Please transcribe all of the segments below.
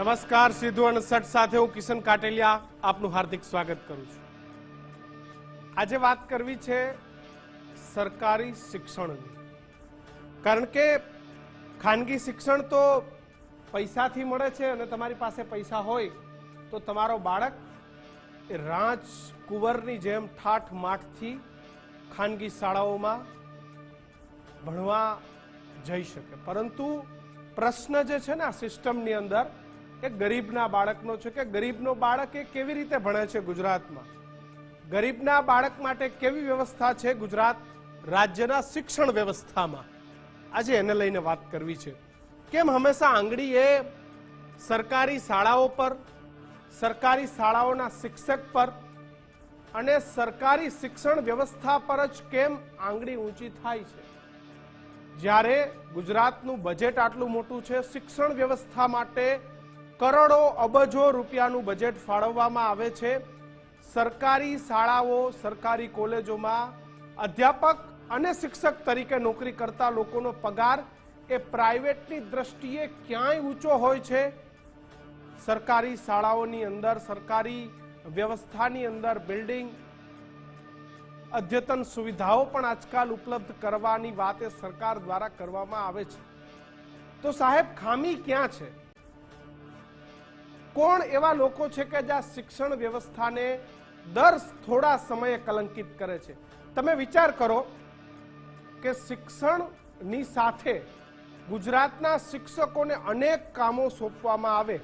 નમસ્કાર સીધુ અણસઠ સાથે હું કિશન કાટેલિયા આપનું હાર્દિક સ્વાગત કરું છું. આજે વાત કરવી છે સરકારી શિક્ષણની. કારણ કે ખાનગી શિક્ષણ તો પૈસાથી મળે છે અને તમારી પાસે પૈસા હોય તો તમારો બાળક એ રાંચ કુંવરની જેમ ઠાઠ માઠથી ખાનગી શાળાઓમાં ભણવા જઈ શકે. પરંતુ પ્રશ્ન જે છે ને સિસ્ટમની અંદર એ ગરીબના બાળકનો છે કે ગરીબનો બાળક એ કેવી રીતે ભણે છે ગુજરાતમાં? ગરીબના બાળક માટે કેવી વ્યવસ્થા છે ગુજરાત રાજ્યના શિક્ષણ વ્યવસ્થામાં? આજે એને લઈને વાત કરવી છે. કેમ હંમેશા આંગળી એ સરકારી શાળાઓ પર, સરકારી શાળાઓના શિક્ષક પર અને સરકારી શિક્ષણ વ્યવસ્થા પર જ કેમ આંગળી ઊંચી થાય છે? જ્યારે ગુજરાતનું બજેટ આટલું મોટું છે, શિક્ષણ વ્યવસ્થા માટે કરોડો અબજો રૂપિયાનું બજેટ ફાળવવામાં આવે છે. સરકારી શાળાઓ, સરકારી કોલેજોમાં અધ્યાપક અને શિક્ષક તરીકે નોકરી કરતા લોકોનો પગાર એ પ્રાઇવેટની દ્રષ્ટિએ ક્યાંય ઊંચો હોય છે. સરકારી શાળાઓની અંદર, સરકારી વ્યવસ્થાની અંદર બિલ્ડિંગ, અદ્યતન સુવિધાઓ પણ આજકાલ ઉપલબ્ધ કરવાની વાત એ સરકાર દ્વારા કરવામાં આવે છે. તો સાહેબ, ખામી ક્યાં છે? કોણ એવા લોકો છે કે જ્યાં શિક્ષણ વ્યવસ્થાને દર થોડા સમયે કલંકિત કરે છે? તમે વિચાર કરો કે શિક્ષણની સાથે ગુજરાતના શિક્ષકોને અનેક કામો સોંપવામાં આવે.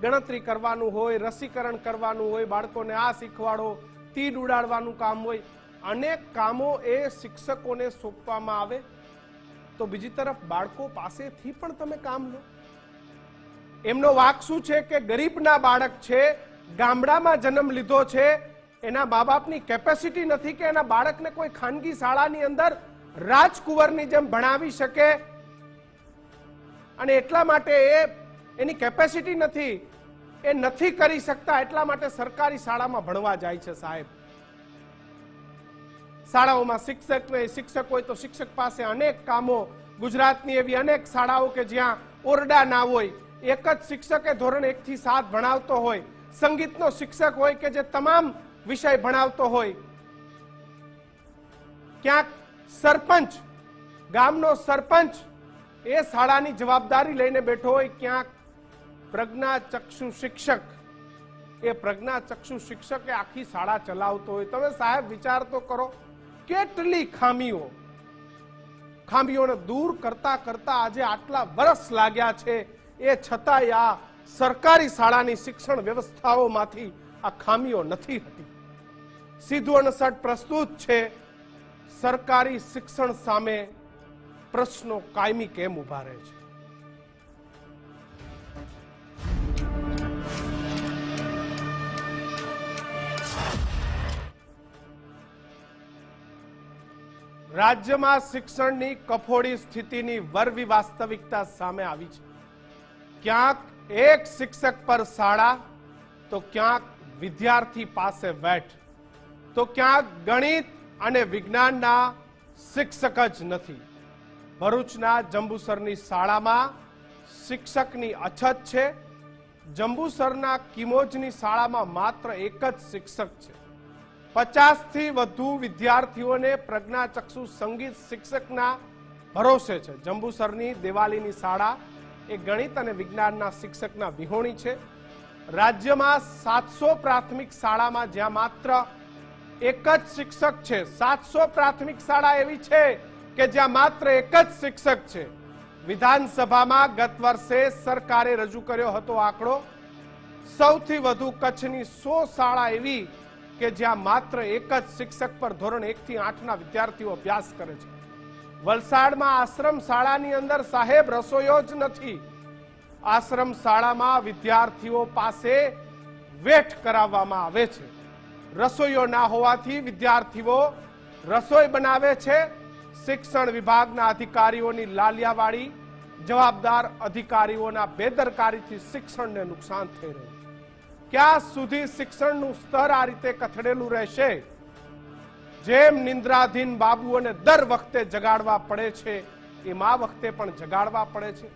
ગણતરી કરવાનું હોય, રસીકરણ કરવાનું હોય, બાળકોને આ શીખવાડો, તીડ ઉડાડવાનું કામ હોય, અનેક કામો એ શિક્ષકોને સોંપવામાં આવે. તો બીજી તરફ બાળકો પાસેથી પણ તમે કામ લો. એમનો વાક શું છે કે ગરીબના બાળક છે, ગામડામાં જન્મ લીધો છે, એના મા બાપની કેપેસિટી નથી કે એના બાળકને કોઈ ખાનગી શાળાની અંદર રાજકુંવરની જેમ ભણાવી શકે. અને એટલા માટે એ એની કેપેસિટી નથી, એ નથી કરી શકતા એટલા માટે સરકારી શાળામાં ભણવા જાય છે સાહેબ. શાળાઓમાં શિક્ષક નહીં શિક્ષક હોય તો શિક્ષક પાસે અનેક કામો, ગુજરાતની એવી અનેક શાળાઓ કે જ્યાં ઓરડા ના હોય એક જ શિક્ષકે ધોરણ એક થી સાત ભણાવતો હોય, સંગીતનો શિક્ષક હોય કે જે તમામ વિષય ભણાવતો હોય. ક્યાંક સરપંચ, ગામનો સરપંચ એ શાળાની જવાબદારી લઈને બેઠો હોય, ક્યાંક પ્રજ્ઞાચક્ષુ શિક્ષક. એ પ્રજ્ઞાચક્ષુ શિક્ષકે આખી શાળા ચલાવતો હોય. તમે સાહેબ વિચાર તો કરો, કેટલી ખામીઓ. ખામીઓને દૂર કરતા કરતા આજે આટલા વર્ષ લાગ્યા છે. એ છતાંય આ સરકારી શાળાની શિક્ષણ વ્યવસ્થાઓમાંથી આ ખામીઓ નથી હતી સીધું અણસઠ પ્રસ્તુત છે, સરકારી શિક્ષણ સામે પ્રશ્નો કાયમી કેમ ઊભા રહે છે? રાજ્યમાં શિક્ષણની કફોડી સ્થિતિની વરવી વાસ્તવિકતા સામે આવી છે. ક્યાંક એક શિક્ષક પર શાળા, તો ક્યાંક વિદ્યાર્થી પાસે વેટ, તો ક્યાંક ગણિત અને વિજ્ઞાનના શિક્ષક જ નથી. ભરૂચના જંબુસરની શાળામાં શિક્ષકની અછત છે. જંબુસરના કિમોજની શાળામાં માત્ર એક જ શિક્ષક છે. પચાસથી વધુ વિદ્યાર્થીઓને પ્રજ્ઞાચક્ષુ સંગીત શિક્ષકના ભરોસે છે. જંબુસરની દિવાળીની શાળા એ ગણિત અને વિજ્ઞાનના શિક્ષકના વિહોણી છે. રાજ્યમાં સાતસો પ્રાથમિક શાળામાં જ્યાં માત્ર એક જ શિક્ષક છે. સાતસો પ્રાથમિક શાળા એવી છે કે જ્યાં માત્ર એક જ શિક્ષક છે. વિધાનસભામાં ગત વર્ષે સરકારે રજૂ કર્યો હતો આંકડો. સૌથી વધુ કચ્છની સો શાળા એવી કે જ્યાં માત્ર એક જ શિક્ષક પર ધોરણ એક થી આઠના વિદ્યાર્થીઓ અભ્યાસ કરે છે. વલસાડમાં આશ્રમ શાળાની અંદર સાહેબ રસોઈયો જ નથી. આશ્રમ શાળામાં વિદ્યાર્થીઓ પાસે વેઠ કરાવવામાં આવે છે. રસોઈયો ના હોવાથી વિદ્યાર્થીઓ રસોઈ બનાવે છે. શિક્ષણ વિભાગના અધિકારીઓની લાલિયાવાળી જવાબદાર અધિકારીઓના બેદરકારીથી શિક્ષણને નુકસાન થઈ રહ્યું ક્યાં સુધી શિક્ષણનું સ્તર આ રીતે કથળેલું રહેશે? જેમ નિંદ્રાધીન બાબુઓને દર વખતે જગાડવા પડે છે, એમ આ વખતે પણ જગાડવા પડે છે.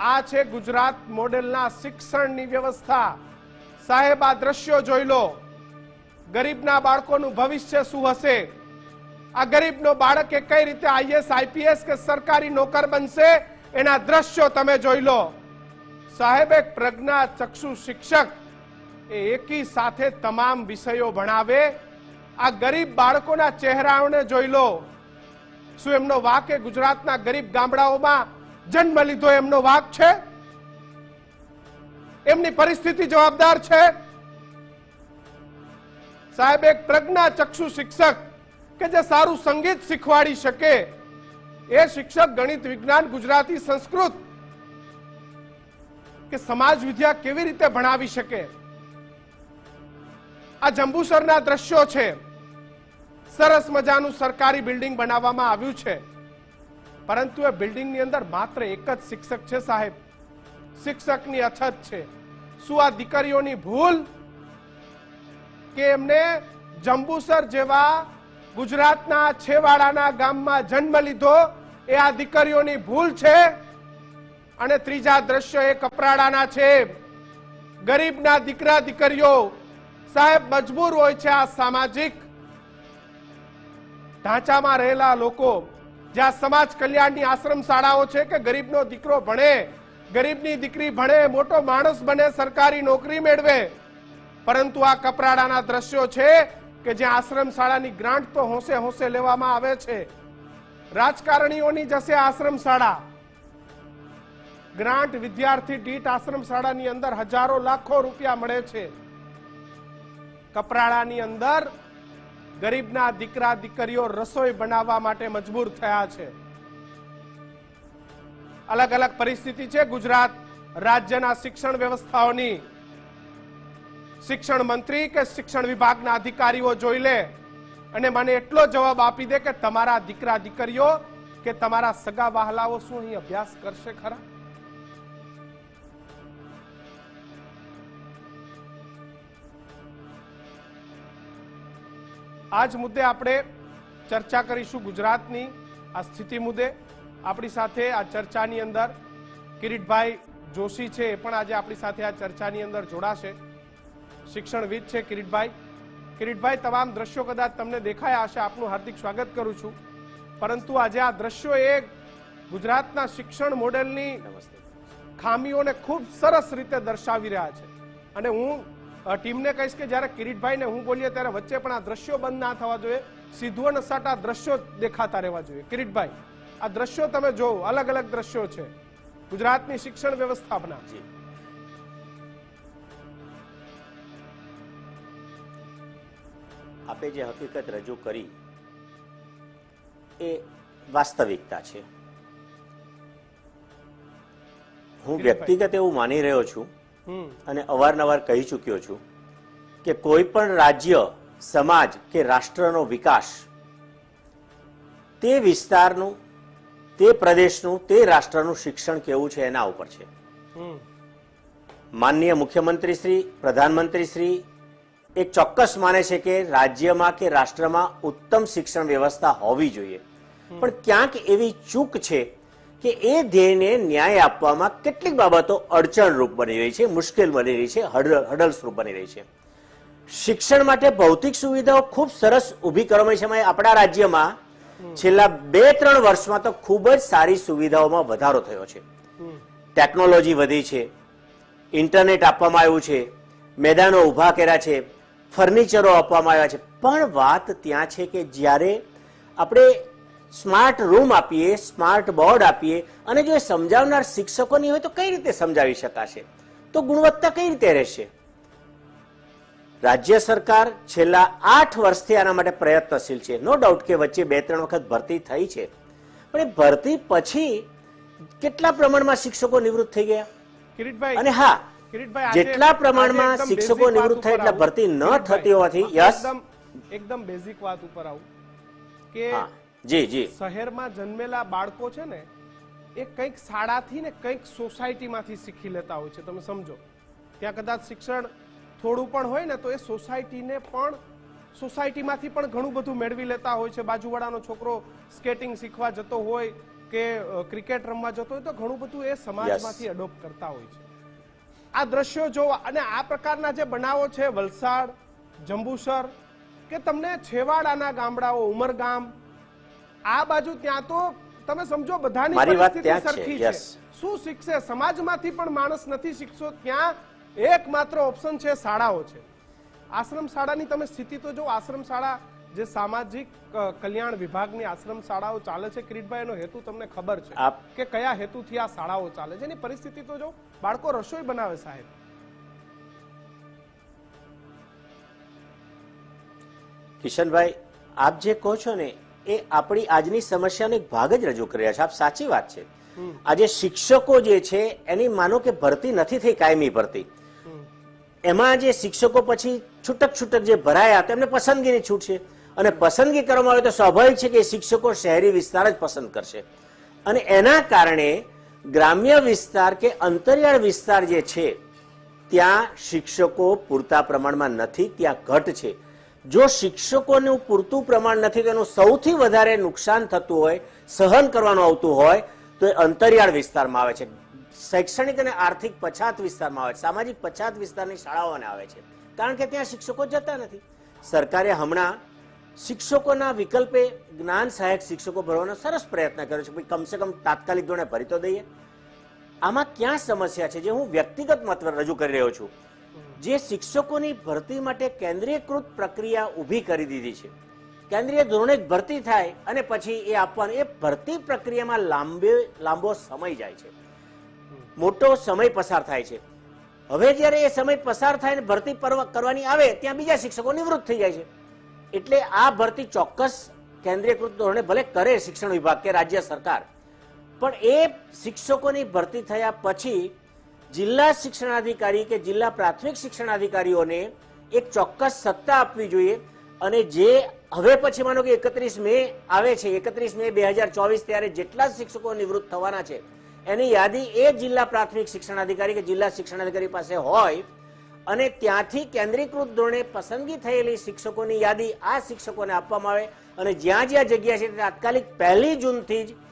આ છે ગુજરાત મોડેલના શિક્ષણની વ્યવસ્થા. સાહેબ, આ દ્રશ્યો જોઈ લો. ગરીબના બાળકોનું ભવિષ્ય શું હશે? આ ગરીબનો બાળક એ કઈ રીતે આઈએસ, આઈપીએસ કે સરકારી નોકર બનશે? એના દ્રશ્યો તમે જોઈ લો. સાહેબ, એક પ્રજ્ઞા ચક્ષુ શિક્ષક એ એકી સાથે તમામ વિષયો ભણાવે આ ગરીબ બાળકોના ચહેરાઓને જોઈ લો. શું એમનો વાક એ ગુજરાતના ગરીબ ગામડાઓમાં જન્મ લીધો એમનો વાક છે? એમની પરિસ્થિતિ જવાબદાર છે? સાહેબ, એક પ્રજ્ઞા ચક્ષુ શિક્ષક કે જે સારું સંગીત શીખવાડી શકે, એ શિક્ષક ગણિત, વિજ્ઞાન, ગુજરાતી, સંસ્કૃત કે સમાજ વિદ્યા કેવી રીતે ભણાવી શકે? આ જંબુસરના દ્રશ્યો છે. સરસ મજાનું સરકારી બિલ્ડિંગ બનાવવામાં આવ્યું છે. પરંતુ એ બિલ્ડિંગની અંદર માત્ર એક જ શિક્ષક છે સાહેબ. શિક્ષકની અછત છે. શું આ દીકરીઓની ભૂલ? કે એમને જંબુસર જેવા ગુજરાતના છેવાડાના ગામમાં જન્મ લીધો એ આ દીકરીઓની ભૂલ છે? અને ત્રીજા દ્રશ્ય એ કપરાડાના છે. ગરીબના દીકરા દીકરીઓ, સાહેબ મજબૂર હોય છે આ સામાજિક ઢાંચામાં રહેલા લોકો, જ્યાં સમાજ કલ્યાણની આશ્રમ શાળાઓ છે કે ગરીબનો દીકરો ભણે, ગરીબની દીકરી ભણે, મોટો માણસ બને, સરકારી નોકરી મેળવે. પરંતુ આ કપરાડાના દ્રશ્યો છે કે જ્યાં આશ્રમ શાળાની ગ્રાન્ટ તો હોંશે હોંશે લેવામાં આવે છે. રાજકારણીઓની જશે આશ્રમ શાળા. ગ્રાન્ટ વિદ્યાર્થી દીઠ આશ્રમ શાળાની અંદર હજારો લાખો રૂપિયા મળે છે. કપરાડાની અંદર ગરીબના દીકરા દીકરીઓ રસોઈ બનાવવા માટે મજબૂર થયા છે. અલગ અલગ પરિસ્થિતિ છે ગુજરાત. રાજ્યના શિક્ષણ વ્યવસ્થાઓની. શિક્ષણ મંત્રી કે શિક્ષણ વિભાગના અધિકારીઓ જોઈ લે અને મને એટલો જવાબ આપી દે કે તમારા દીકરા દીકરીઓ કે તમારા સગા વહાલાઓ શું અહીં અભ્યાસ કરશે ખરા? આ જ મુદ્દે આપણે ચર્ચા કરીશું ગુજરાતની આ સ્થિતિ મુદ્દે. આપણી સાથે આ ચર્ચાની અંદર કિરીટભાઈ જોશી છે, એ પણ આજે આપણી સાથે આ ચર્ચાની અંદર જોડાશે. શિક્ષણવિદ છે કિરીટભાઈ. કિરીટભાઈ, તમામ દ્રશ્યો કદાચ તમને દેખાયા હશે, આપનું હાર્દિક સ્વાગત કરું છું. પરંતુ આજે આ દ્રશ્યો એ ગુજરાતના શિક્ષણ મોડેલની ખામીઓને ખૂબ સરસ રીતે દર્શાવી રહ્યા છે. અને હું ટીમને કહીશ કે જ્યારે કિરીટભાઈને હું બોલીએ ત્યારે વચ્ચે પણ આ દ્રશ્યો બંધ ના થવા જોઈએ. સીધું અને સટ આ દ્રશ્યો દેખાતા રહેવા જોઈએ. કિરીટભાઈ આ દ્રશ્યો તમે જોવો. અલગ અલગ દ્રશ્યો છે. ગુજરાતની શિક્ષણ વ્યવસ્થાપના. આપે જે હકીકત રજૂ કરી એ વાસ્તવિકતા છે. હું વ્યક્તિગત એવું માની રહ્યો છું અને અવારનવાર કહી ચૂક્યો છું કે કોઈ પણ રાજ્ય, સમાજ કે રાષ્ટ્રનો વિકાસ તે વિસ્તારનું, તે પ્રદેશનું, તે રાષ્ટ્રનું શિક્ષણ કેવું છે એના ઉપર છે. માનનીય મુખ્યમંત્રી શ્રી, પ્રધાનમંત્રી શ્રી એ ચોક્કસ માને છે કે રાજ્યમાં કે રાષ્ટ્રમાં ઉત્તમ શિક્ષણ વ્યવસ્થા હોવી જોઈએ. પણ ક્યાંક એવી ચૂક છે કે એ ધ્યેયને ન્યાય આપવામાં કેટલીક બાબતો અડચણરૂપ બની રહી છે, મુશ્કેલ બની રહી છે હડલ હડલ્સરૂપ બની રહી છે. શિક્ષણ માટે ભૌતિક સુવિધાઓ ખૂબ સરસ ઊભી કરવામાં છે આપણા રાજ્યમાં છેલ્લા બે ત્રણ વર્ષમાં તો ખૂબ જ સારી સુવિધાઓમાં વધારો થયો છે. ટેકનોલોજી વધી છે, ઇન્ટરનેટ આપવામાં આવ્યું છે, મેદાનો ઊભા કર્યા છે, ફર્નિચરો આપવામાં આવ્યા છે. પણ વાત ત્યાં છે કે જ્યારે આપણે સ્માર્ટ રૂમ આપીએ સ્માર્ટ બોર્ડ આપીએ અને જો એ સમજાવનાર શિક્ષકો નહીં હોય તો કઈ રીતે સમજાવી શકાશે? તો ગુણવત્તા કઈ રીતે રહેશે? રાજ્ય સરકાર છેલ્લા આઠ વર્ષથી આના માટે પ્રયત્નશીલ છે. નો ડાઉટ કે વચ્ચે બે ત્રણ વખત ભરતી થઈ છે. પણ એ ભરતી પછી કેટલા પ્રમાણમાં શિક્ષકો નિવૃત્ત થઈ ગયા? કિરીટભાઈ અને હા જેટલા પ્રમાણમાં શિક્ષકો નિવૃત્ત થાય એટલા ભરતી ન થતી હોવાથી યસ. એકદમ બેઝિક વાત ઉપર આવું. કે જી જી. શહેરમાં જન્મેલા બાળકો છે ને એ કંઈક શાળાથી ને કંઈક સોસાયટીમાંથી શીખી લેતા હોય છે તમે સમજો. ત્યાં કદાચ શિક્ષણ થોડું પણ હોય ને તો એ સોસાયટીને પણ સોસાયટીમાંથી પણ ઘણું બધું મેળવી લેતા હોય છે. બાજુવાળાનો છોકરો સ્કેટિંગ શીખવા જતો હોય કે ક્રિકેટ રમવા જતો હોય તો ઘણું બધું એ સમાજમાંથી એડોપ્ટ કરતા હોય છે. આ દ્રશ્યો જોવા અને આ પ્રકારના જે બનાવો છે વલસાડ જંબુસર કે તમને છેવાડાના ગામડાઓ ઉમરગામ આ બાજુ ત્યાં તો તમે સમજો બધાની પરિસ્થિતિ સરખી છે. શું શીખશે? સમાજમાંથી પણ માણસ નથી શીખશો ત્યાં એકમાત્ર ઓપ્શન છે શાળાઓ છે. આશ્રમ શાળાની તમે સ્થિતિ તો જો આશ્રમ શાળા જે સામાજિક કલ્યાણ વિભાગની આશ્રમ શાળાઓ ચાલે છે કિરીટભાઈ એનો હેતુ તમને ખબર છે કે કયા હેતુથી આ શાળાઓ ચાલે છે. એની પરિસ્થિતિ તો જો બાળકો રસોઈ બનાવે સાહેબ. કિશનભાઈ આપ જે કહો છો ને એ આપણી આજની સમસ્યાનો એક ભાગ જ રજૂ કરી રહ્યા છે. આપ સાચી વાત છે. આજે શિક્ષકો જે છે એની માનો કે ભરતી નથી થઈ કાયમી ભરતી. એમાં જે શિક્ષકો પછી છૂટક છૂટક જે ભરાયા તેમને પસંદગીની છૂટ છે. અને પસંદગી કરવામાં આવે તો સ્વાભાવિક છે કે શિક્ષકો શહેરી વિસ્તાર જ પસંદ કરશે. અને એના કારણે ગ્રામ્ય વિસ્તાર કે અંતરિયાળ વિસ્તાર જે છે ત્યાં શિક્ષકો પૂરતા પ્રમાણમાં નથી ત્યાં ઘટ છે. જો શિક્ષકોનું પૂરતું પ્રમાણ નથી તેનું સૌથી વધારે નુકસાન થતું હોય, સહન કરવાનું આવતું હોય, તો એ અંતરિયાળ વિસ્તારમાં આવે છે. શૈક્ષણિક અને આર્થિક પછાત વિસ્તારમાં આવે છે. સામાજિક પછાત વિસ્તારની શાળાઓને આવે છે. કારણ કે ત્યાં શિક્ષકો જતા નથી. સરકારે હમણાં શિક્ષકોના વિકલ્પે જ્ઞાન સહાયક શિક્ષકો ભરવાનો સરસ પ્રયત્ન કર્યો છે. કમસે કમ તાત્કાલિક ધોરણે ભરી તો દઈએ. આમાં ક્યાં સમસ્યા છે? જે હું વ્યક્તિગત મત રજૂ કરી રહ્યો છું. જે શિક્ષકોની ભરતી માટે કેન્દ્રીયકૃત પ્રક્રિયા ઊભી કરી દીધી છે. કેન્દ્રીય ધોરણે ભરતી થાય અને પછી એ આપવાનું, એ ભરતી પ્રક્રિયામાં લાંબે, લાંબો સમય જાય છે. મોટો સમય પસાર થાય છે. હવે જ્યારે એ સમય પસાર થાય ને ભરતી પરવા- કરવાની આવે, ત્યાં બીજા શિક્ષકો નિવૃત્ત થઈ જાય છે. એટલે આ ભરતી ચોક્કસ કેન્દ્રીયકૃત ધોરણે ભલે કરે શિક્ષણ વિભાગ કે રાજ્ય સરકાર, પણ એ શિક્ષકોની ભરતી થયા પછી જિલ્લા શિક્ષણાધિકારી કે જિલ્લા પ્રાથમિક શિક્ષણાધિકારીઓને એક ચોક્કસ સત્તા આપવી જોઈએ અને જે હવે પછી માનો કે એકત્રીસ મે આવે છે, એકત્રીસ મે બે હજાર ચોવીસ ત્યારે જેટલા શિક્ષકો નિવૃત્ત થવાના છે, એની યાદી એ જિલ્લા પ્રાથમિક શિક્ષણાધિકારી કે જિલ્લા શિક્ષણાધિકારી પાસે હોય અને ત્યાંથી કેન્દ્રીકૃત ધોરણે પસંદગી થયેલી શિક્ષકોની યાદી આ શિક્ષકોને આપવામાં આવે અને જ્યાં જ્યાં જગ્યા છે, તાત્કાલિક પહેલી જૂનથી જ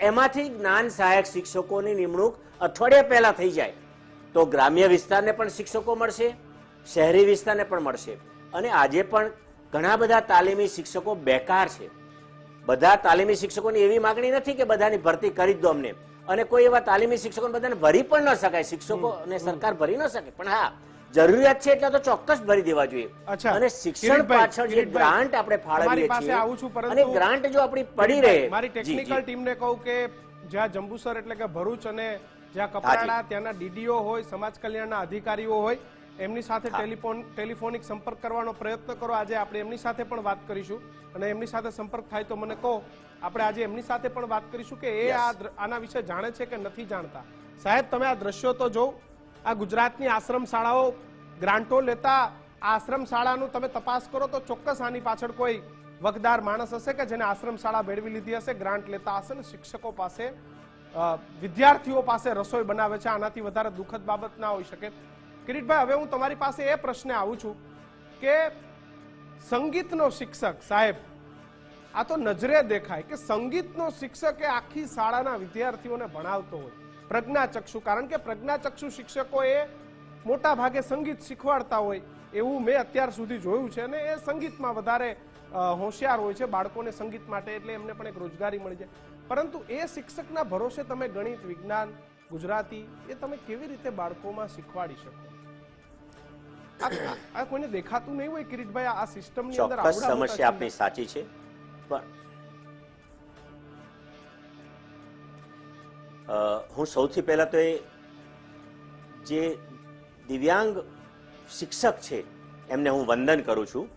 એમાંથી જ્ઞાન સહાયક શિક્ષકોની નિમણૂક અઠવાડિયા પહેલા થઈ જાય. તો ગ્રામ્ય વિસ્તારને પણ શિક્ષકો મળશે શહેરી વિસ્તારને પણ મળશે. અને આજે પણ ઘણા બધા તાલીમી શિક્ષકો બેકાર છે. બધા તાલીમી શિક્ષકોની એવી માગણી નથી કે બધાની ભરતી કરી જ દો અમને. અને કોઈ એવા તાલીમી શિક્ષકો બધાને ભરી પણ ન શકાય. શિક્ષકો અને સરકાર ભરી ન શકે. પણ હા જરૂરિયાત છે એટલે તો ચોક્કસ ભરી દેવા જોઈએ. અને શિક્ષણ પાછળ જે ગ્રાન્ટ આપણે ફાળવીએ છીએ અને ગ્રાન્ટ જો આપણી પડી રહે મારી ટેકનિકલ ટીમને કહું કે જ્યાં જંબુસર એટલે કે ભરૂચ અને જ્યાં કપરાડા ત્યાંના ડીડીઓ હોય સમાજ કલ્યાણના અધિકારીઓ હોય એમની સાથે ટેલિફોન ટેલિફોનિક સંપર્ક કરવાનો પ્રયત્ન કરો. આજે આપણે એમની સાથે પણ વાત કરીશું અને એમની સાથે સંપર્ક થાય તો મને કહો આપણે આજે એમની સાથે પણ વાત કરીશું કે એ આ આના વિશે જાણે છે કે નથી જાણતા? સાહેબ તમે આ દ્રશ્યો તો જો આ ગુજરાતની આશ્રમ શાળાઓ ગ્રાન્ટો લેતા આશ્રમ શાળાનું તમે તપાસ કરો તો ચોક્કસ આની પાછળ કોઈ વગદાર માણસ હશે કે જેને આશ્રમ શાળા મેળવી લીધી હશે, ગ્રાન્ટ લેતા હશે ને શિક્ષકો પાસે વિદ્યાર્થીઓ પાસે રસોઈ બનાવે છે. આનાથી વધારે દુઃખદ બાબત ના હોઈ શકે. કિરીટભાઈ, હવે હું તમારી પાસે એ પ્રશ્ને આવું છું કે સંગીતનો શિક્ષક સાહેબ, આ તો નજરે દેખાય કે સંગીતનો શિક્ષક એ આખી શાળાના વિદ્યાર્થીઓને ભણાવતો હોય. પ્રજ્ઞાચક્ષુ. કારણ કે પ્રજ્ઞાચક્ષુ શિક્ષકો એ મોટા ભાગે સંગીત શીખવાડતા હોય એવું મેં અત્યાર સુધી જોયું છે અને એ સંગીતમાં વધારે હોશિયાર હોય છે બાળકોને સંગીત માટે એટલે એમને પણ એક રોજગારી મળી જાય. પરંતુ એ શિક્ષકના ભરોસે તમે ગણિત વિજ્ઞાન ગુજરાતી એ તમે કેવી રીતે બાળકોમાં શીખવાડી શકો? આ- કોઈને દેખાતું નહીં હોય કિરીટભાઈ આ સિસ્ટમની અંદર સમસ્યા આપની સાચી છે. પણ હું સૌથી પહેલા તો એ જે દિવ્યાંગ શિક્ષક છે એમને હું વંદન કરું છું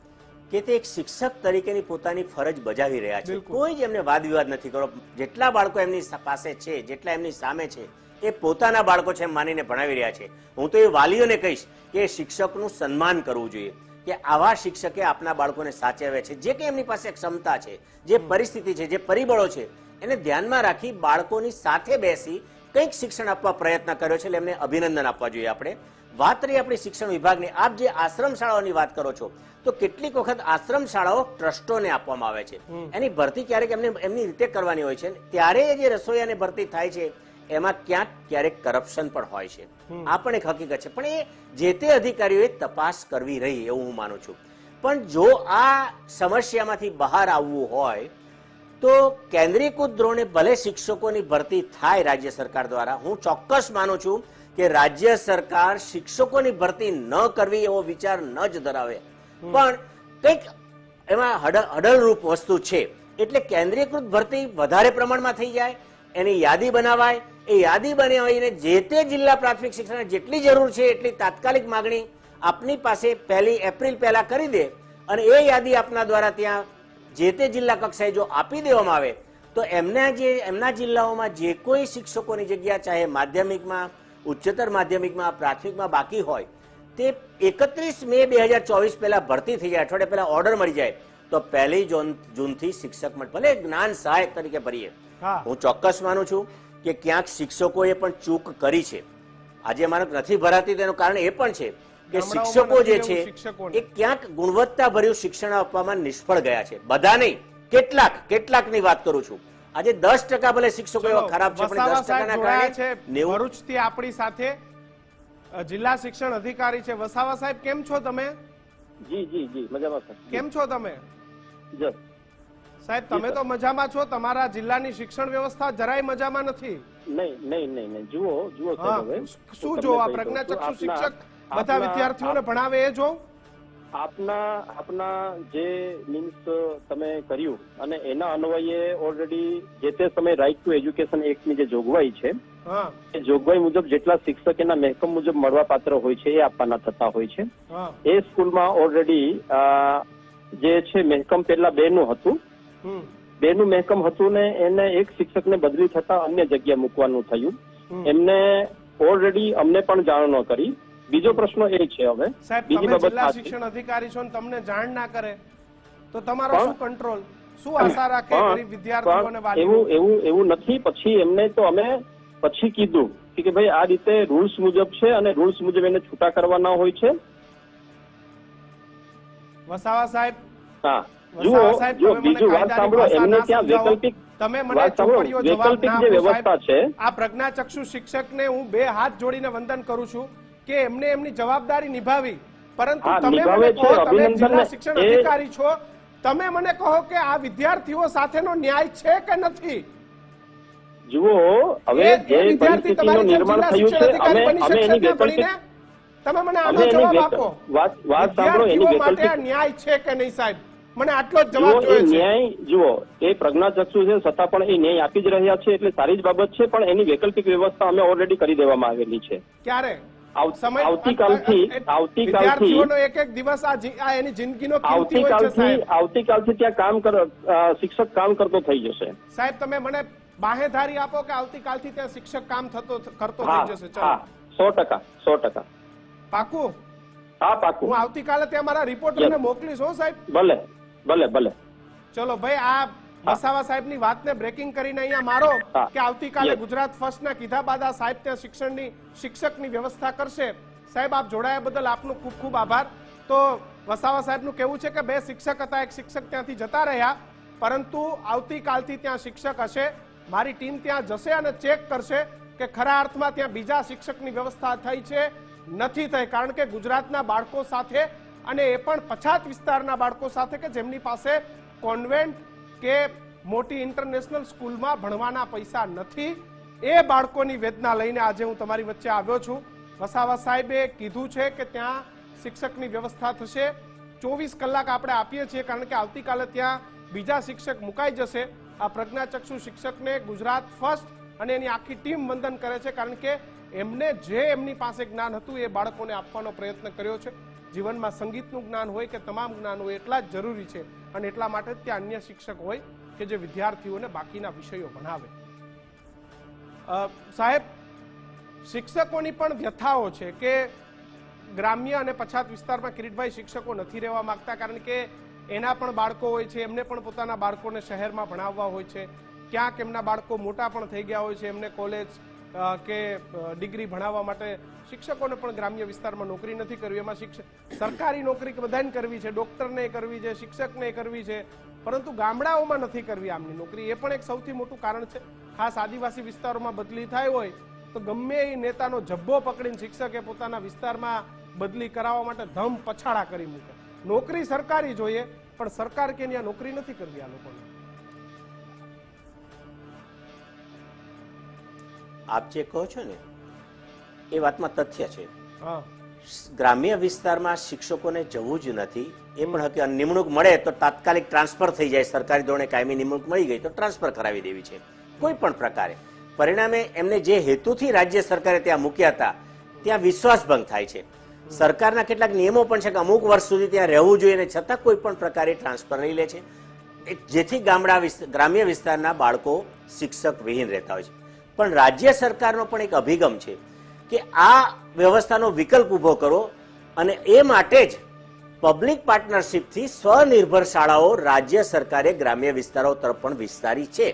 કે તે એક શિક્ષક તરીકેની પોતાની ફરજ બજાવી રહ્યા છે. કોઈ જ એમને વાદ વિવાદ નથી કરો. જેટલા બાળકો એમની પાસે છે જેટલા એમની સામે છે એ પોતાના બાળકો છે એમ માનીને ભણાવી રહ્યા છે. હું તો એ વાલીઓને કહીશ કે શિક્ષકનું સન્માન કરવું જોઈએ કે આવા શિક્ષકે આપના બાળકોને સાચવ્યા છે. જે કે એમની પાસે ક્ષમતા છે જે પરિસ્થિતિ છે જે પરિબળો છે એને ધ્યાનમાં રાખી બાળકોની સાથે બેસી કંઈક શિક્ષણ આપવા પ્રયત્ન કર્યો છે એટલે એમને અભિનંદન આપવા જોઈએ આપણે. વાત રહી આપણી શિક્ષણ વિભાગની. આપ જે આશ્રમ શાળાઓની વાત કરો છો તો કેટલીક વખત આશ્રમ શાળાઓ ટ્રસ્ટોને આપવામાં આવે છે. એની ભરતી ક્યારેક એમને એમની રીતે કરવાની હોય છે. ત્યારે જે રસોઈયાને ભરતી થાય છે એમાં ક્યાંક ક્યારેક કરપ્શન પણ હોય છે. આ પણ એક હકીકત છે. પણ એ જે તે અધિકારીઓએ તપાસ કરવી રહી એવું હું માનું છું. પણ જો આ સમસ્યામાંથી બહાર આવવું હોય તો કેન્દ્રીયકૃત ધોરણે ભલે શિક્ષકોની ભરતી થાય રાજ્ય સરકાર દ્વારા હું ચોક્કસ માનું છું કે રાજ્ય સરકાર શિક્ષકોની ભરતી ન કરવી એવો વિચાર ન જ ધરાવે. પણ કંઈક એમાં હડ- હડલરૂપ વસ્તુ છે. એટલે કેન્દ્રીયકૃત ભરતી વધારે પ્રમાણમાં થઈ જાય એની યાદી બનાવાય એ યાદી બનાવીને જે તે જિલ્લા પ્રાથમિક શિક્ષણ જેટલી જરૂર છે એટલી તાત્કાલિક માગણી આપની પાસે પહેલી એપ્રિલ પહેલા કરી દે અને એ યાદી આપના દ્વારા ત્યાં જે તે જિલ્લા કક્ષાએ જો આપી દેવામાં આવે તો એમના જે એમના જિલ્લાઓમાં જે કોઈ શિક્ષકોની જગ્યા ચાહે માધ્યમિકમાં ઉચ્ચતર માધ્યમિકમાં પ્રાથમિકમાં બાકી હોય તે એકત્રીસ મે બે હજાર ચોવીસ પહેલા ભરતી થઈ જાય અઠવાડિયા પહેલા ઓર્ડર મળી જાય તો પહેલી જૂન જૂનથી શિક્ષક મળે ભલે જ્ઞાન સહાયક તરીકે ભરીએ. હું. ચોક્કસ માનું છું કે ક્યાંક શિક્ષકોએ પણ ચૂક કરી છે. આજે માનક નથી ભરાતી તેનું કારણ એ પણ છે કે શિક્ષકો જે છે એ ક્યાંક ગુણવત્તાભર્યું શિક્ષણ આપવામાં નિષ્ફળ ગયા છે. બધા નહીં કેટલાક કેટલાકની વાત કરું છું. આજે દસ ટકા ભલે શિક્ષકો એવા ખરાબ છે પણ દસ સાહેબ ટકાના કારણે નેવું ભરૂચથી આપણી સાથે જિલ્લા શિક્ષણ અધિકારી છે. વસાવા સાહેબ કેમ છો તમે? જી જી જી મજામાં સર કેમ છો તમે? જ. સાહેબ તમે તો મજામાં છો. તમારા જિલ્લાની શિક્ષણ વ્યવસ્થા જરાય મજામાં નથી. નહીં નહીં નહીં નહીં. જુઓ જુઓ શું દઉં પ્રજ્ઞાચક્ષુ શિક્ષક? બધા વિદ્યાર્થીઓને ભણાવે એ જો. આપના આપના જે મીન્સ તમે કર્યું અને એના અન્વયે ઓલરેડી જે તે સમય રાઇટ ટુ એજ્યુકેશન એક્ટની જે જોગવાઈ છે એ જોગવાઈ મુજબ જેટલા શિક્ષક એના મહેકમ મુજબ મળવા પાત્ર હોય છે એ આપવાના થતા હોય છે. એ સ્કૂલમાં ઓલરેડી જે છે મહેકમ પહેલા બે નું હતું બેનું બે નું મહેકમ હતું ને એને એક શિક્ષકને બદલી થતા અન્ય જગ્યા મૂકવાનું થયું. એમને ઓલરેડી અમને પણ જાણ ન કરી. બીજો પ્રશ્ન એ છે હવે. સાહેબ તમે જિલ્લા શિક્ષણ અધિકારી છો ને તમને જાણ ના કરે તો તમારો શું કંટ્રોલ શું આશા રાખે ગરીબ વિદ્યાર્થીઓ અને પણ વાલીઓ એવું એવું એવું નથી. પછી એમને તો અમે પછી કીધું કે ભાઈ આ રીતે રૂલ્સ મુજબ છે અને રૂલ્સ મુજબ એને છૂટા કરવાના હોય છે. વસાવા સાહેબ. હા. જુઓ જો બીજું વાત સાંભળો. એમને ત્યાં વૈકલ્પિક તમે મને ચોપડીઓ જવાબ વૈકલ્પિક ના જે વ્યવસ્થા છે આ પ્રજ્ઞાચક્ષુ શિક્ષકને હું બે હાથ જોડીને વંદન કરું છું. કે એમને એમની જવાબદારી નિભાવી. પરંતુ તમે મને કહો તમે જિલ્લા શિક્ષણ અધિકારી છો તમે મને કહો કે આ વિદ્યાર્થીઓ સાથેનો ન્યાય છે કે નથી? જુઓ હવે જે પરિસ્થિતિનું નિર્માણ થયું છે અમે અમે એની વૈકલ્પિક તમે મને આનો જવાબ આપો. વાત વાત સાંભળો એની વૈકલ્પિક ન્યાય છે કે નહીં સાહેબ? મને આટલો જ જવાબ જોઈએ છે. ન્યાય જુઓ એ પ્રજ્ઞાચક્ષુ છે છતાં પણ એ ન્યાય આપી જ રહ્યા છે એટલે સારી જ બાબત છે પણ એની વૈકલ્પિક વ્યવસ્થા અમે ઓલરેડી કરી દેવામાં આવેલી છે. ક્યારે? આવતીકાલથી અ- અ- આવતીકાલથી એક એક દિવસ આ એની જિંદગીનો કિંમતી હોય છે આવતીકાલથી આવતીકાલથી ત્યાં કામ કર શિક્ષક કામ કરતો થઈ જશે. સાહેબ તમે મને બાહેધારી આપો કે આવતીકાલથી ત્યાં શિક્ષક કામ થતો કરતો હા થઈ જશે ચલો. સો ટકા સો ટકા. પાકું? હા હું પાકું આવતીકાલે ત્યાં મારા રિપોર્ટરને Yes. મોકલીશ હો સાહેબ. ભલે ભલે ભલે. ચલો ભાઈ આ વસાવા સાહેબની વાતને બ્રેકિંગ કરીને અહીંયા મારો કે આવતીકાલે ગુજરાત ફર્સ્ટના કીધા બાદ આ સાહેબ ત્યાં શિક્ષણની શિક્ષકની વ્યવસ્થા કરશે. સાહેબ આપ જોડાયા બદલ આપનો ખૂબ ખૂબ આભાર. તો વસાવા સાહેબનું કહેવું છે કે બે શિક્ષક હતા એક શિક્ષક ત્યાંથી જતા રહ્યા પરંતુ આવતીકાલથી ત્યાં શિક્ષક હશે. મારી ટીમ ત્યાં જશે અને ચેક કરશે કે ખરા અર્થમાં ત્યાં બીજા શિક્ષકની વ્યવસ્થા થઈ છે નથી થઈ. કારણ કે ગુજરાતના બાળકો સાથે અને એ પણ પછાત વિસ્તારના બાળકો સાથે કે જેમની પાસે કોન્વેન્ટ કે મોટી ઇન્ટરનેશનલ સ્કૂલમાં ભણવાના પૈસા નથી. એ બાળકોની વેદના લઈને આજે હું તમારી વચ્ચે આવ્યો છું. વસાવા સાહેબે કીધું છે કે ત્યાં શિક્ષકની વ્યવસ્થા થશે. ચોવીસ કલાક આપણે આપીએ છીએ કારણ કે આવતીકાલે ત્યાં બીજા શિક્ષક મુકાઈ જશે. આ પ્રજ્ઞાચક્ષુ શિક્ષકને ગુજરાત ફર્સ્ટ અને એની આખી ટીમ વંદન કરે છે કારણ કે એમને જે એમની પાસે જ્ઞાન હતું એ બાળકોને આપવાનો પ્રયત્ન કર્યો છે. જીવનમાં સંગીતનું જ્ઞાન હોય કે તમામ જ્ઞાન હોય એટલા જ જરૂરી છે અને એટલા માટે જ ત્યાં અન્ય શિક્ષક હોય કે જે વિદ્યાર્થીઓને બાકીના વિષયો ભણાવે. સાહેબ, શિક્ષકોની પણ વ્યથાઓ છે કે ગ્રામ્ય અને પછાત વિસ્તારમાં કિરીટભાઈ શિક્ષકો નથી રહેવા માંગતા કારણ કે એના પણ બાળકો હોય છે, એમને પણ પોતાના બાળકોને શહેરમાં ભણાવવા હોય છે. ક્યાંક એમના બાળકો મોટા પણ થઈ ગયા હોય છે, એમને કોલેજ કે ડિગ્રી ભણાવવા માટે શિક્ષકોને પણ ગ્રામ્ય વિસ્તારમાં નોકરી નથી કરવી. એમાં શિક્ષક સરકારી નોકરી બધાને કરવી છે, ડોક્ટરને કરવી છે, શિક્ષકને કરવી છે, પરંતુ ગામડાઓમાં નથી કરવી આમની નોકરી. એ પણ એક સૌથી મોટું કારણ છે. ખાસ આદિવાસી વિસ્તારોમાં બદલી થાય હોય, તો ગમે એ નેતાનો જબ્બો પકડીને શિક્ષકે પોતાના વિસ્તારમાં બદલી કરાવવા માટે ધમ પછાડા કરી મૂકે. નોકરી સરકારી જોઈએ, પણ સરકાર કે ત્યાં નોકરી નથી કરવી આ લોકોને. આપ જે કહો છો ને એ વાતમાં તથ્ય છે. ગ્રામ્ય વિસ્તારમાં શિક્ષકોને જવું જ નથી એ પણ હકીકત. નિમણૂક મળે તો તાત્કાલિક ટ્રાન્સફર થઈ જાય સરકારી ધોરણે કાયમી નિમણૂક મળી ગઈ તો ટ્રાન્સફર કરાવી દેવી છે. કોઈ પણ પ્રકારે. પરિણામે એમને જે હેતુથી રાજ્ય સરકારે ત્યાં મૂક્યા હતા ત્યાં વિશ્વાસભંગ થાય છે. સરકારના કેટલાક નિયમો પણ છે કે અમુક વર્ષ સુધી ત્યાં રહેવું જોઈએ અને છતાં કોઈ પણ પ્રકારે ટ્રાન્સફર નહીં લે છે. જેથી ગામડા ગ્રામ્ય વિસ્તારના બાળકો શિક્ષક વિહીન રહેતા હોય છે. પણ રાજ્ય સરકારનો પણ એક અભિગમ છે કે આ વ્યવસ્થાનો વિકલ્પ ઊભો કરો અને એ માટે જ પબ્લિક પાર્ટનરશિપથી સ્વનિર્ભર શાળાઓ રાજ્ય સરકારે ગ્રામ્ય વિસ્તારો તરફ પણ વિસ્તારી છે.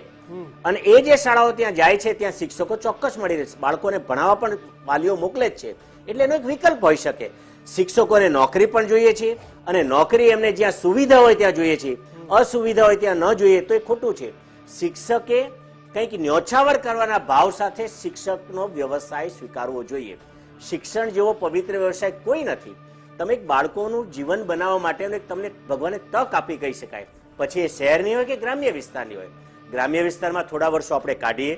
અને એ જે શાળાઓ ત્યાં જાય છે, ત્યાં શિક્ષકો ચોક્કસ મળી રહેશે. બાળકોને ભણાવવા પણ વાલીઓ મોકલે જ છે. એટલે એનો એક વિકલ્પ હોઈ શકે. શિક્ષકોને નોકરી પણ જોઈએ છે અને નોકરી એમને જ્યાં સુવિધા હોય ત્યાં જોઈએ છે. અસુવિધા હોય ત્યાં ન જોઈએ તો એ ખોટું છે. શિક્ષકે કંઈક ન્યોછાવર કરવાના ભાવ સાથે શિક્ષકનો વ્યવસાય સ્વીકારવો જોઈએ. શિક્ષણ જેવો પવિત્ર વ્યવસાય કોઈ નથી. તમે એક બાળકોનું જીવન બનાવવા માટે તમને ભગવાને તક આપી કહી શકાય. પછી એ શહેરની હોય કે ગ્રામ્ય વિસ્તારની હોય. ગ્રામ્ય વિસ્તારમાં થોડા વર્ષો આપણે કાઢીએ.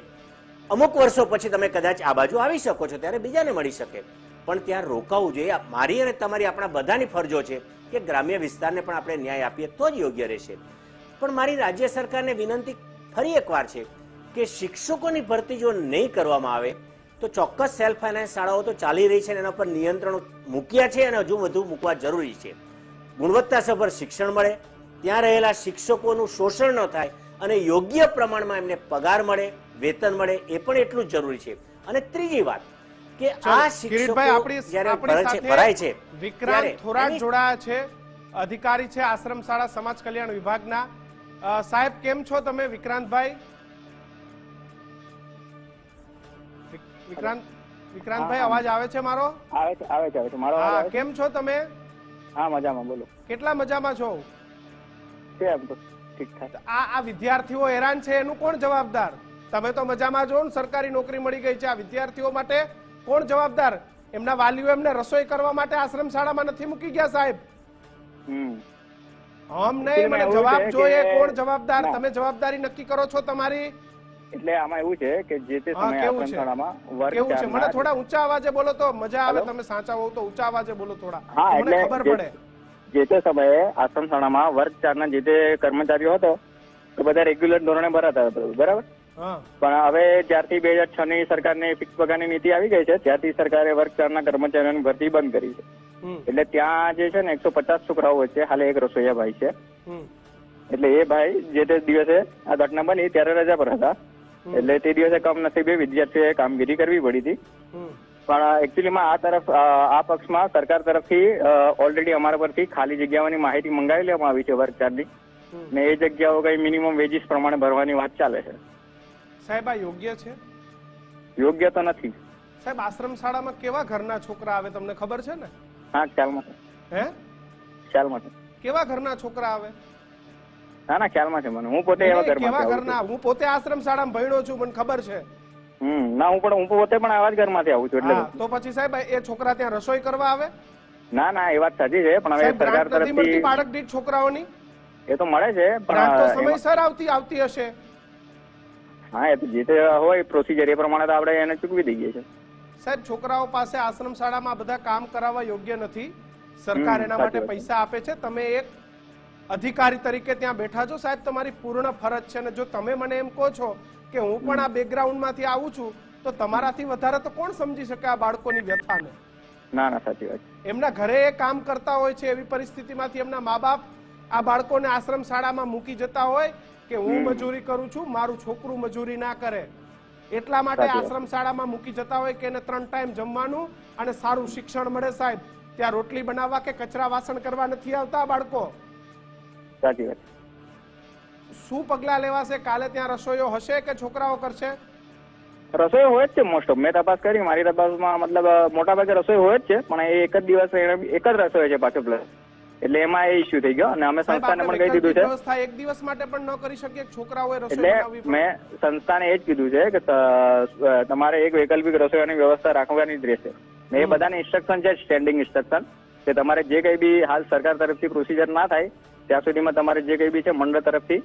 અમુક વર્ષો પછી તમે કદાચ આ બાજુ આવી શકો છો, ત્યારે બીજાને મળી શકે. પણ ત્યાં રોકાવું જોઈએ. મારી અને તમારી આપણા બધાની ફરજો છે કે ગ્રામ્ય વિસ્તારને પણ આપણે ન્યાય આપીએ, તો જ યોગ્ય રહેશે. પણ મારી રાજ્ય સરકારને વિનંતી ફરી એકવાર છે કે શિક્ષકોની ભરતી જો નહીં કરવામાં આવે તો ચોક્કસ સેલ્ફ ફાઇનાન્સ શાળાઓ તો ચાલી રહી છે અને એના પર નિયંત્રણો મૂક્યા છે અને હજુ વધુ મૂકવા જરૂરી છે. ગુણવત્તાસભર શિક્ષણ મળે ત્યાં રહેલા શિક્ષકોનું શોષણ ન થાય અને યોગ્ય પ્રમાણમાં એમને પગાર મળે વેતન મળે એ પણ એટલું જ જરૂરી છે. અને ત્રીજી વાત કે આ શિક્ષકો જ્યારે છે- ભરાય છે વિક્રાંત થોરાટ જોડાયા છે. અધિકારી છે આશ્રમ શાળા સમાજ કલ્યાણ વિભાગના. સાહેબ કેમ છો તમે વિક્રાંતભાઈ? વિક્રાંત વિક્રાંતભાઈ અવાજ આવે છે મારો? આવે છે આવે છે આવે છે. મારો હા કેમ છો તમે? હા મજામાં બોલો. કેટલા મજામાં છો? છે એમ તો ઠીક. ઠાક આ આ વિદ્યાર્થીઓ હેરાન છે એનું કોણ જવાબદાર? તમે તો મજામાં જો ને સરકારી નોકરી મળી ગઈ છે. આ વિદ્યાર્થીઓ માટે કોણ જવાબદાર? એમના વાલીઓ એમને રસોઈ કરવા માટે આશ્રમ શાળામાં નથી મૂકી ગયા સાહેબ. હમ. હમ નહીં મને જવાબ જોઈએ કોણ જવાબદાર? તમે જવાબદારી નક્કી કરો છો તમારી? એટલે આમાં એવું છે કે જે તે સમયે કેવું આશ્રમ વર્ગ કેવું છે? મને થોડા ઊંચા અવાજે બોલો તો મજા આવે તમે સાચા હોવ તો ઊંચા અવાજે બોલો થોડા. હા એટલે ખબર જે- પડે. જે તે સમયે આશ્રમ શાળામાં વર્ગ ચારના જે તે કર્મચારીઓ હતો તો બધા રેગ્યુલર ધોરણે ભરાતા હતા બરાબર? પણ હવે જ્યારથી બે હજાર છ ની સરકારની ફિક્સ પગારની નીતિ આવી ગઈ છે ત્યારથી સરકારે વર્ગ ચારના કર્મચારીઓની ભરતી બંધ કરી છે. એટલે ત્યાં જે છે ને એકસો પચાસ છોકરાઓ વચ્ચે હાલે એક રસોઈયા ભાઈ છે. એટલે એ ભાઈ જે તે દિવસે આ ઘટના બની ત્યારે રજા પર હતા. એટલે તે દિવસે કમનસીબે વિદ્યાર્થીઓએ કામગીરી કરવી પડી હતી. પણ એકચ્યુઅલીમાં આ તરફ આ પક્ષમાં સરકાર તરફથી ઓલરેડી અમારા પરથી ખાલી જગ્યાઓની માહિતી મંગાવી લેવામાં આવી છે વર્ગ ચાર્જની ને એ જગ્યાઓ કઈ મિનિમમ વેજીસ પ્રમાણે ભરવાની વાત ચાલે છે. સાહેબ આ યોગ્ય છે? યોગ્ય તો નથી. સાહેબ આશ્રમ શાળામાં કેવા ઘરના છોકરા આવે તમને ખબર છે ને? હા ખ્યાલમાં હે? ખ્યાલમાં કેવા ઘરના છોકરા આવે? ના ના ખ્યાલમાં છે મને. હું પોતે એવા ઘરમાં કેવા ઘરના? હું પોતે આશ્રમ શાળામાં ભણ્યો છું મને ખબર છે. હમ ના હું પણ હું પોતે પણ આવા જ ઘરમાંથી આવું છું એટલે તો પછી સાહેબ એ છોકરા ત્યાં રસોઈ કરવા આવે? ના ના એ વાત સાચી છે પણ હવે સરકાર તરફથી બાળક દીઠ છોકરાઓની? એ તો મળે છે પણ સમયસર આવતી આવતી હશે. હા એ તો જે તે હોય પ્રોસિજર એ પ્રમાણે તો આપણે એને ચૂકવી દઈએ છીએ. સાહેબ છોકરાઓ પાસે આશ્રમ શાળામાં બધા કામ કરાવવા યોગ્ય નથી. સરકાર એના માટે પૈસા આપે છે. તમે એક અધિકારી તરીકે ત્યાં બેઠા છો. સાહેબ તમારી પૂર્ણ ફરજ છે અને જો તમે મને એમ કહો છો કે હું પણ આ બેકગ્રાઉન્ડમાંથી આવું છું તો તમારાથી વધારે તો કોણ સમજી શકે આ બાળકોની વ્યથાને? ના ના સાચી વાત એમના ઘરે એ કામ કરતા હોય છે એવી પરિસ્થિતિમાંથી એમના મા બાપ આ બાળકોને આશ્રમ શાળામાં મૂકી જતા હોય કે હું મજૂરી કરું છું મારું છોકરું મજૂરી ના કરે. એટલા માટે આશ્રમ શાળામાં મૂકી જતા હોય કે એને ત્રણ ટાઈમ જમવાનું અને સારું શિક્ષણ મળે સાહેબ. ત્યાં રોટલી બનાવવા કે કચરા વાસણ કરવા નથી આવતા બાળકો? સાચી વાત. શું પગલા લેવાશે? કાલે ત્યાં રસોઈઓ હશે કે છોકરાઓ કરશે? રસોઈ હોય જ છે મોસ્ટ ઓફ. મેં તપાસ કરી મારી તપાસમાં મતલબ મોટા ભાગે રસોઈ હોય જ છે પણ એ એક જ દિવસ એક જ રસોઈ છે પાછો પ્લસ એટલે એમાં એ ઇસ્યુ થઈ ગયો અને અમે સંસ્થાને પણ કહી દીધું છે. વ્યવસ્થા એક દિવસ માટે પણ ન કરી શકીએ છોકરાઓએ રસોઈ એટલે મેં સંસ્થાને એ જ કીધું છે કે તમારે એક વૈકલ્પિક રસોઈની વ્યવસ્થા રાખવાની જ રહેશે. મેં એ બધાને ઇન્સ્ટ્રક્શન છે સ્ટેન્ડિંગ ઇન્સ્ટ્રક્શન કે તમારે જે કંઈ બી હાલ સરકાર તરફથી પ્રોસિજર ના થાય ત્યાં સુધીમાં તમારે જે કંઈ બી છે મંડળ તરફથી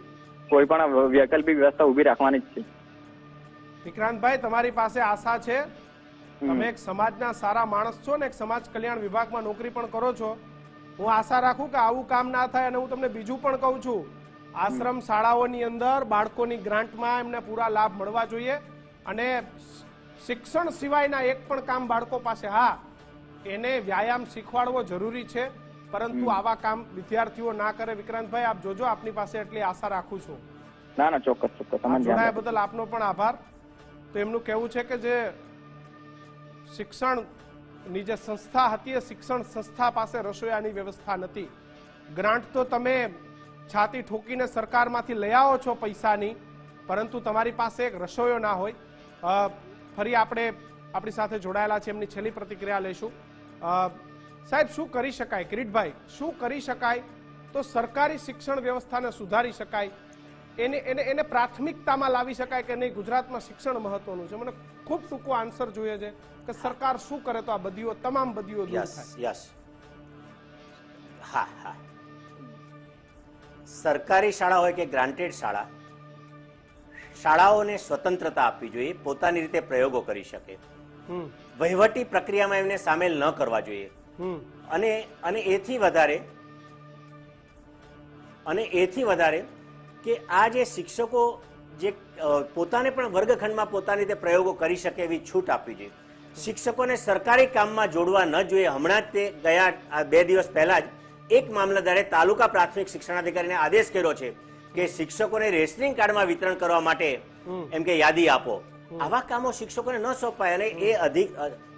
કોઈ પણ વૈકલ્પિક વ્યવસ્થા ઊભી રાખવાની જ છે. વિક્રાંતભાઈ તમારી પાસે આશા છે? તમે એક સમાજના સારા માણસ છો ને એક સમાજ કલ્યાણ વિભાગમાં નોકરી પણ કરો છો. હું આશા રાખું કે આવું કામ ના થાય અને હું તમને બીજું પણ કહું છું. આશ્રમ શાળાઓની અંદર બાળકોની ગ્રાન્ટમાં એમને પૂરા લાભ મળવા જોઈએ અને શિક્ષણ સિવાયના એક પણ કામ બાળકો પાસે હા એને વ્યાયામ શીખવાડવો જરૂરી છે. પરંતુ આવા કામ વિદ્યાર્થીઓ ના કરે. વિક્રાંતભાઈ આપ જોજો આપની પાસે એટલી આશા રાખું છું. ના ના ચોક્કસ ચોક્કસ. જોડાયા બદલ આપનો પણ આભાર. તો એમનું કહેવું છે કે જે શિક્ષણની જે સંસ્થા હતી એ શિક્ષણ સંસ્થા પાસે રસોઈયાની વ્યવસ્થા નથી. ગ્રાન્ટ તો તમે છાતી ઠોકીને સરકારમાંથી લઈ આવો છો પૈસાની પરંતુ તમારી પાસે એક રસોઈયો ના હોય. ફરી આપણે આપણી સાથે જોડાયેલા છે. એમની છેલ્લી પ્રતિક્રિયા લઈશું. સાહેબ શું કરી શકાય? કિરીટભાઈ શું કરી શકાય? તો સરકારી શિક્ષણ વ્યવસ્થાને સુધારી શકાય. એને એને એને પ્રાથમિકતામાં લાવી શકાય કે નહીં? ગુજરાતમાં શિક્ષણ મહત્વનું છે. મને ખૂબ ટૂંકો આન્સર જોઈએ છે કે સરકાર શું કરે તો આ બધીઓ તમામ બધીઓ દૂર થાય. યસ. હા હા. સરકારી શાળા હોય કે ગ્રાન્ટેડ શાળા શાળાઓને સ્વતંત્રતા આપવી જોઈએ પોતાની રીતે પ્રયોગો કરી શકે. વહીવટી પ્રક્રિયામાં એમને સામેલ ન કરવા જોઈએ. અને અને એથી વધારે અને એથી વધારે કે આ જે શિક્ષકો જે પોતાને પણ વર્ગખંડમાં પોતાની રીતે પ્રયોગો કરી શકે એવી છૂટ આપવી જોઈએ. શિક્ષકોને સરકારી કામમાં જોડવા ન જોઈએ. હમણાં જ તે ગયા આ બે દિવસ પહેલા જ એક મામલતદારે તાલુકા પ્રાથમિક શિક્ષણાધિકારીને આદેશ કર્યો છે કે શિક્ષકોને રેશનિંગ કાર્ડમાં વિતરણ કરવા માટે એમ કે યાદી આપો. આવા કામો શિક્ષકોને ન સોંપાય અને એ અધિક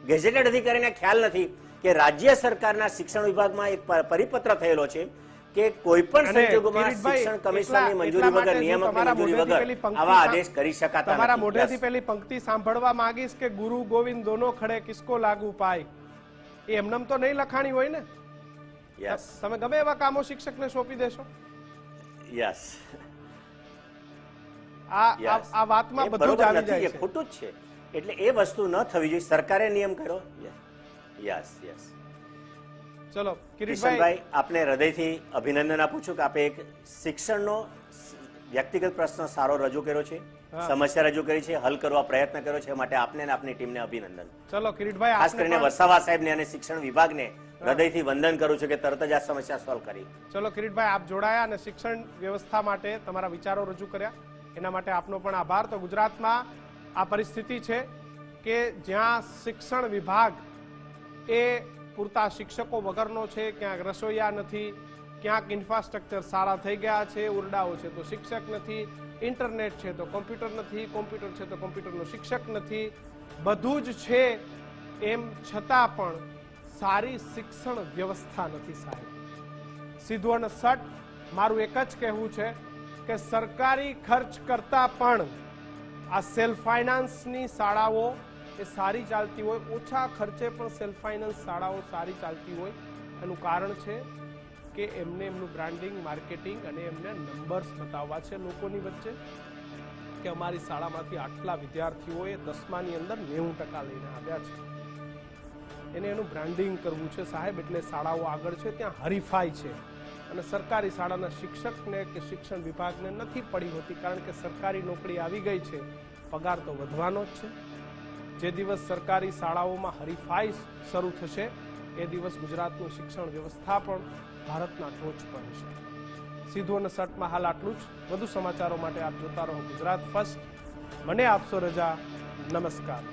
ગેઝેટેડ અધિકારીને ખ્યાલ નથી. કે રાજ્ય સરકારના શિક્ષણ વિભાગમાં એક પરિપત્ર થયેલો છે કે કોઈ પણ સંજોગોમાં શિક્ષણ કમિશનરની મંજૂરી વગર નિયામકની મંજૂરી વગર આવા આદેશ કરી શકાતા તમારા મોઢેથી પહેલી પંક્તિ સાંભળવા માંગીશ કે ગુરુ ગોવિંદ દોનો ખડે કિસકો લાગુ પાય. એ એમનેમ તો નહીં લખાણી હોય ને? યસ તમે ગમે એવા કામો શિક્ષકને સોંપી દેશો. યસ આ આ- આ વાતમાં બધું જ આવી જાય છે. ખોટું જ છે. એટલે એ વસ્તુ ન થવી જોઈએ. સરકારે નિયમ કર્યો? યસ યસ ચલો કિરીટભાઈ. આપને હૃદયથી અભિનંદન આપું છું કે આપે એક શિક્ષણનો વ્યક્તિગત પ્રશ્ન સારો રજૂ કર્યો છે સમસ્યા રજૂ કરી છે હલ કરવા પ્રયત્ન કર્યો છે માટે આપને અને આપની ટીમને અભિનંદન. ચલો કિરીટભાઈ ખાસ કરીને વસાવા સાહેબને અને શિક્ષણ વિભાગને હૃદયથી વંદન કરું છું કે તરત જ આ સમસ્યા સોલ્વ કરી. ચલો કિરીટભાઈ આપ જોડાયા અને શિક્ષણ વ્યવસ્થા માટે તમારા વિચારો રજૂ કર્યા. એના માટે આપનો પણ આભાર. તો ગુજરાતમાં આ પરિસ્થિતિ છે કે જ્યાં શિક્ષણ વિભાગ એ પૂરતા શિક્ષકો વગરનો છે, ક્યાંક રસોઈયા નથી, ક્યાંક ઇન્ફ્રાસ્ટ્રક્ચર સારા થઈ ગયા છે ઓરડાઓ છે. તો શિક્ષક નથી ઇન્ટરનેટ છે તો કોમ્પ્યુટર નથી કોમ્પ્યુટર છે તો કોમ્પ્યુટરનો શિક્ષક નથી. બધું જ છે એમ છતાં પણ સારી શિક્ષણ વ્યવસ્થા નથી સાહેબ. સીધું અને સટ મારું એક જ કહેવું છે કે સરકારી ખર્ચ કરતાં પણ આ સેલ્ફ ફાઇનાન્સની શાળાઓ એ સારી ચાલતી હોય, ઓછા ખર્ચે પણ સેલ્ફ ફાઇનાન્સ શાળાઓ સારી ચાલતી હોય. એનું કારણ છે કે એમને એમનું બ્રાન્ડિંગ માર્કેટિંગ અને એમને નંબર્સ બતાવવા છે લોકોની વચ્ચે કે અમારી શાળામાંથી આટલા વિદ્યાર્થીઓએ દસમાની અંદર નેવું ટકા લઈને આવ્યા છે. એને એનું બ્રાન્ડિંગ કરવું છે સાહેબ, એટલે શાળાઓ આગળ છે, ત્યાં હરીફાઈ છે. અને સરકારી શાળાના શિક્ષકને કે શિક્ષણ વિભાગને નથી પડી હોતી, કારણ કે સરકારી નોકરી આવી ગઈ છે, પગાર તો વધવાનો જ છે. જે દિવસ સરકારી શાળાઓમાં હરીફાઈ શરૂ થશે, એ દિવસ ગુજરાતનું શિક્ષણ વ્યવસ્થા પણ ભારતના ટોચ પર હશે. સીધું અને સટમાં હાલ આટલું જ. વધુ સમાચારો માટે આપ જોતા રહો ગુજરાત ફર્સ્ટ. મને આપશો રજા. નમસ્કાર.